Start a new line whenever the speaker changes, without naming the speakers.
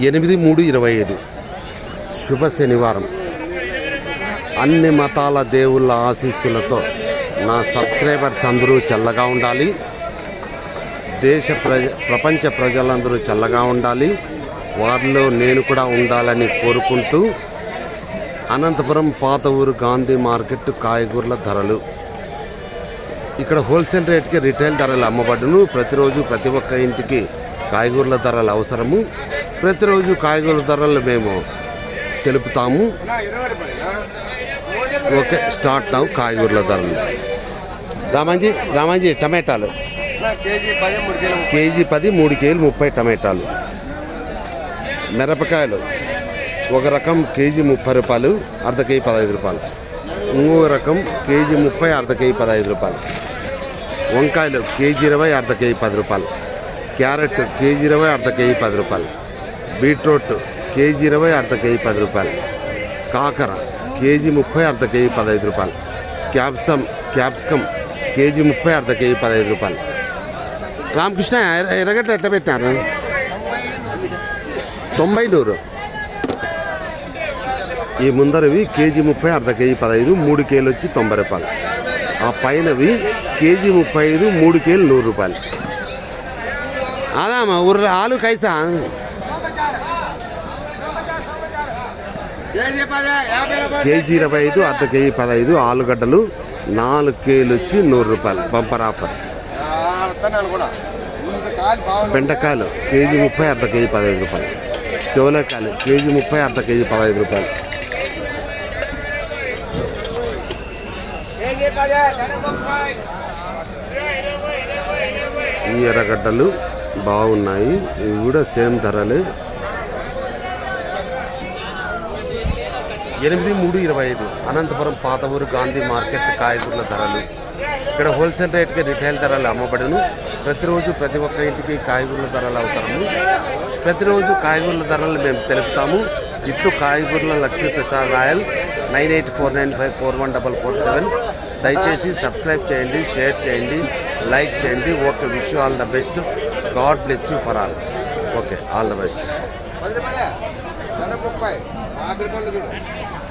ఎనిమిది మూడు ఇరవై ఐదు. శుభ శనివారం. అన్ని మతాల దేవుళ్ళ ఆశీస్సులతో నా సబ్స్క్రైబర్స్ అందరూ చల్లగా ఉండాలి. దేశ ప్రజ ప్రపంచ ప్రజలందరూ చల్లగా ఉండాలి. వారిలో నేను కూడా ఉండాలని కోరుకుంటూ అనంతపురం పాత ఊరు గాంధీ మార్కెట్ కాయగూరల ధరలు. ఇక్కడ హోల్సేల్ రేట్కి రిటైల్ ధరలు అమ్మబడును. ప్రతిరోజు ప్రతి ఒక్క ఇంటికి కాయగూరల ధరలు అవసరము. ప్రతిరోజు కాయగూరల ధరలు మేము తెలుపుతాము. ఓకే స్టార్ట్ నవ్వు కాయగూరల ధరలు. రామాజీ రామాజీ టమాటాలు.
కేజీ పది మూడు
కేజీ పది మూడు కేజీలు ముప్పై టమాటాలు. మిరపకాయలు ఒక రకం కేజీ ముప్పై రూపాయలు అర్ధ కేజీ పదహైదు రూపాయలు. ఇంకొక రకం కేజీ ముప్పై అర్ధ కేజీ పదహైదు రూపాయలు. వంకాయలు కేజీ ఇరవై అర్ధ కేజీ పది రూపాయలు. క్యారెట్ కేజీ ఇరవై అర్ధ కేజీ పది రూపాయలు. బీట్రూట్ కేజీ ఇరవై అర్ధ కేజీ పది రూపాయలు. కాకర కేజీ ముప్పై అర్ధ కేజీ పదహైదు రూపాయలు. క్యాప్సమ్ క్యాప్సికమ్ కేజీ ముప్పై అర్ధ కేజీ పదహైదు రూపాయలు. రామకృష్ణ ఎర్రగడ్డ ఎట్లా పెట్టినారు? తొంభై నూరు ఈ ముందరవి కేజీ ముప్పై అర్ధ కేజీ పదహైదు మూడు కేలు వచ్చి తొంభై రూపాయలు. ఆ పైనవి కేజీ ముప్పై ఐదు మూడు కేలు నూరు రూపాయలు. అదామా ఉర్ర ఆలు కైసా?
కేజీ
ఇరవై ఐదు అర్ధ కేజీ పదహైదు ఆలుగడ్డలు నాలుగు కేజీలు వచ్చి నూరు రూపాయలు బంపర్ ఆఫర్. బెండకాయలు కేజీ ముప్పై అర్ధ కేజీ పదహైదు రూపాయలు. చోలకాయలు కేజీ ముప్పై అర్ధ కేజీ పదహైదు రూపాయలు. ఈ ఎర్రగడ్డలు బాగున్నాయి ఇవి కూడా సేమ్ ధరలే. ఎనిమిది మూడు ఇరవై ఐదు. అనంతపురం పాత ఊరు గాంధీ మార్కెట్ కాయగూరల ధరలు. ఇక్కడ హోల్సేల్ రేట్కి రిటైల్ ధరలు అమ్మబడును. ప్రతిరోజు ప్రతి ఒక్క ఇంటికి కాయగూరల ధరలు అవసరము. ప్రతిరోజు కాయగూరల ధరలు మేము తెలుపుతాము. ఇట్లు కాయగూరల Lakshmi Prasad Rayal nine eight four nine five four one double four seven. దయచేసి సబ్స్క్రైబ్ చేయండి షేర్ చేయండి లైక్ చేయండి. Okay wish all the best. God bless you for all. Okay all the best.
పది రూపాయలు శనగపప్పాయి యాభై రూపాయలు చూడు